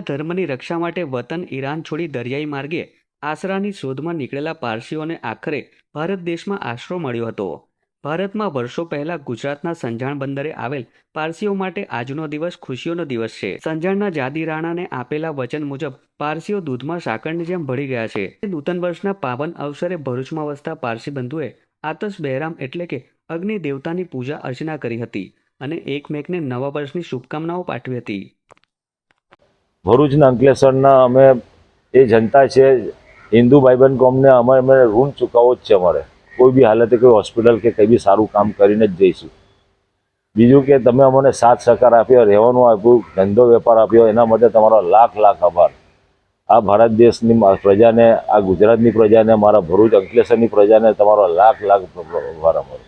ધર્મની રક્ષા માટે વતન ઈરાન છોડી દરિયાઈ માર્ગે આશરાની શોધમાં નીકળેલા પારસીઓને આખરે ભારત દેશમાં આશરો મળ્યો હતો. ભારતમાં વર્ષો પહેલા ગુજરાતના સંજાણ બંદરે આવેલ પારસીઓ માટે આજનો દિવસ ખુશીઓનો દિવસ છે. સંજાણના જાદી રાણાને આપેલા વચન મુજબ, પારસીઓ દૂધમાં સાકરની જેમ ભળી ગયા છે. નૂતન વર્ષના પાવન અવસરે ભરૂચમાં વસતા પારસી બંધુએ આતશ બહેરામ એટલે કે અગ્નિ દેવતાની પૂજા અર્ચના કરી હતી અને એકમેકને નવા વર્ષની શુભકામનાઓ પાઠવી હતી. ભરૂચના અંકલેશ્વરના અમે એ જનતા છે, હિન્દુ ભાઈબંધ કોમને અમે અમે ઋણ ચૂકવવો જ છે અમારે. કોઈ બી હાલતે કોઈ હોસ્પિટલ કે કંઈ બી સારું કામ કરીને જ જઈશું. બીજું કે તમે અમને સાથ સહકાર આપ્યો, રહેવાનું આપ્યું, ધંધો વેપાર આપ્યો, એના માટે તમારો લાખ લાખ આભાર. આ ભારત દેશની પ્રજાને, આ ગુજરાતની પ્રજાને મારા ભરૂચ અંકલેશ્વરની પ્રજાને તમારો લાખ લાખ આભાર અમારો.